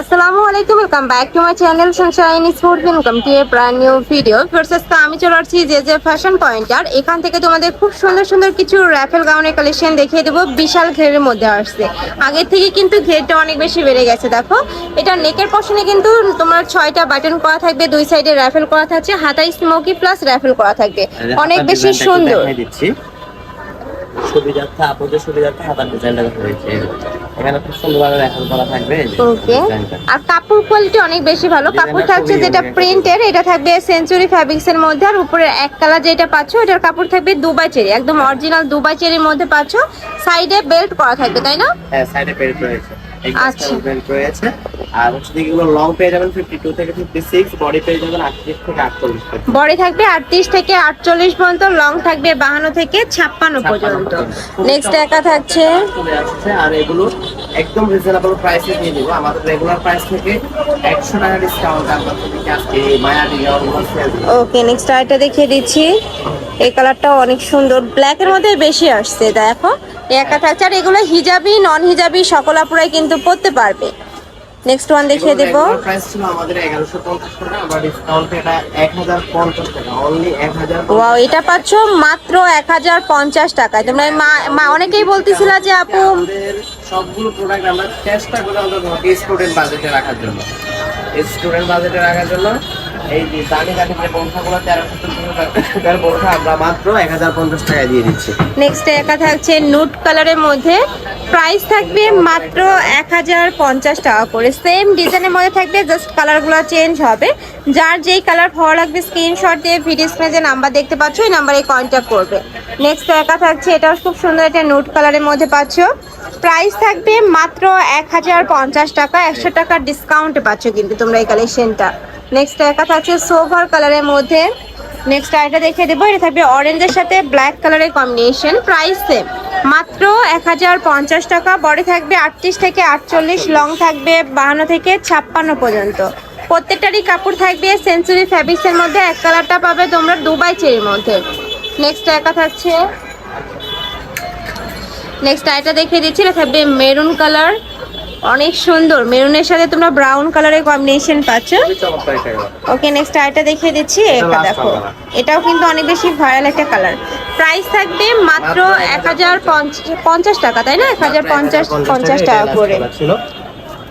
আসসালামু আলাইকুম welcome back to my channel sunshine sport welcome to a brand new video first আমি চলে আসছি যে যে ফ্যাশন পয়েন্টার এখান থেকে তোমাদের খুব সুন্দর সুন্দর কিছু র্যাফেল গাউনের কালেকশন দেখিয়ে দেবো। বিশাল ঘেরের মধ্যে আসছে। আগের থেকে কিন্তু ঘেরটা অনেক বেশি বেড়ে গেছে দেখো। এটা নেকের পশনে কিন্তু তোমার ছয়টা বাটন করা থাকবে দুই সাইডে র্যাফেল করা থাকছে হাতায় স্মোকি প্লাস র্যাফেল করা থাকবে। অনেক বেশি সুন্দর। সুবিধার্থে আপনাদের সুবিধার্থে হাতার ডিজাইনটা হয়েছে। এখানে খুব সুন্দরভাবে করা থাকবে ওকে আর কাপড় কোয়ালিটি অনেক বেশি ভালো। কাপড় থাকছে যেটা। প্রিন্টের এটা থাকবে সেঞ্চুরি ফ্যাব্রিক্স এর মধ্যে আর উপরে এক কালার যেটা পাচ্ছ এটার কাপড় থাকবে দুবাই চেরি একদম অরিজিনাল দুবাই চেরির মধ্যে পাচ্ছ। সাইডে বেল্ট করা থাকবে তাই না? হ্যাঁ সাইডে বেল্ট রয়েছে। আচ্ছা। বেল্ট রয়েছে। আর হচ্ছে এগুলো লং পেয়ে যাবেন 52 থেকে 56 বডি পেয়ে যাবেন 38 থেকে 48 বডি থাকবে আটত্রিশ থেকে আটচল্লিশ পর্যন্ত লং থাকবে বাহান্ন থেকে ছাপ্পান্ন পর্যন্ত। নেক্সট একা থাকছে। আর এগুলো একদম রিজনেবল প্রাইসে দিয়ে দিব। আমাদের রেগুলার প্রাইস থেকে 100 টাকা ডিসকাউন্ট আপনাদেরকে আজকে মায়া ডিজাইন ওকে নেক্সট দেখিয়ে দিচ্ছি। এই কালারটাও অনেক সুন্দর। ব্ল্যাকের মধ্যে বেশি আসছে দেখো। এই একা থাকছে আর এগুলো হিজাবি নন হিজাবি সকল আপুরাই কিন্তু পরতে পারবে। নেক্সট ওয়ান দেখিয়ে দেব। প্রাইস ছিল আমাদের 1150 টাকা আমরা ডিসকাউন্ট এটা 1050 টাকা অনলি 1000 ওয়াও এটা পাচ্ছ মাত্র এক হাজার পঞ্চাশ টাকায়। তোমরা মা মা অনেকেই বলতেছিল যে আপু সবগুলো প্রোডাক্ট আমরা চেষ্টা করি আমাদের স্টুডেন্ট বাজেটে রাখার জন্য। স্টুডেন্ট বাজেটে রাখার জন্য এই যে এক থাকছে কালারের মধ্যে। প্রাইস থাকবে মাত্র এক হাজার পঞ্চাশ টাকা করে। সেম ডিজাইনের মধ্যে থাকবে জাস্ট কালারগুলো চেঞ্জ হবে। যার যেই কালার ভালো লাগবে স্ক্রিনশট দিয়ে ভিডিও যে নাম্বার দেখতে পাচ্ছ, ওই নাম্বারে কন্ট্যাক্ট করবে। নেক্সট একা থাকছে, এটাও খুব সুন্দর একটা নুট কালারের মধ্যে পাচ্ছ। প্রাইস থাকবে মাত্র এক হাজার পঞ্চাশ টাকা, একশো টাকার ডিসকাউন্টে পাচ্ছ কিন্তু তোমরা এই কালেকশনটা নেক্সট একা থাকছে সোভার কালারের মধ্যে। নেক্সট আইটা দেখে দেবো। এটা থাকবে অরেঞ্জের সাথে ব্ল্যাক কালারের কম্বিনেশন প্রাইস সেম মাত্র এক হাজার পঞ্চাশ টাকা। বডি থাকবে আটত্রিশ থেকে আটচল্লিশ লং থাকবে বাহান্ন থেকে ছাপ্পান্ন পর্যন্ত। প্রত্যেকটারই কাপড় থাকবে সেঞ্চুরি ফ্যাব্রিক্সের মধ্যে। এক কালারটা পাবে তোমরা দুবাই চেরির মধ্যে। নেক্সট একা থাকছে। নেক্সট আইটা দেখিয়ে দিচ্ছি। এটা থাকবে মেরুন কালার অনেক সুন্দর। মেরুনের সাথে তোমরা ব্রাউন কালারের কম্বিনেশন পাচ্ছ। ওকে নেক্সট আইটা দেখিয়ে দিচ্ছি। এটা দেখো। এটাও কিন্তু অনেক বেশি ভাইরাল একটা কালার প্রাইস থাকবে মাত্র এক হাজার পঞ্চাশ টাকা তাই না? এক হাজার পঞ্চাশ পঞ্চাশ টাকা করে।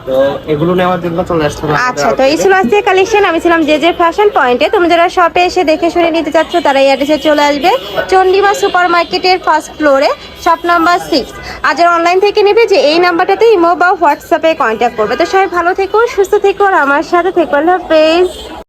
তো এগুলো নেওয়ার জন্য চলে আসতে হবে আচ্ছা তো এই ছিল আজকে কালেকশন আমি ছিলাম যে যে ফ্যাশন পয়েন্টে তোমরা যারা শপে এসে দেখে শুনে নিতে চাচ্ছ তারা এই অ্যাড্রেসে চলে আসবে। চন্ডিমা সুপার মার্কেটের ফার্স্ট ফ্লোরে শপ নাম্বার সিক্স আর যারা অনলাইন থেকে নেবে যে এই নাম্বারটাতে ইমো বা হোয়াটসঅ্যাপে কন্ট্যাক্ট করবে। তো সবাই ভালো থেকো সুস্থ থেকো আর আমার সাথে থেকো। আল্লাহ হাফেজ।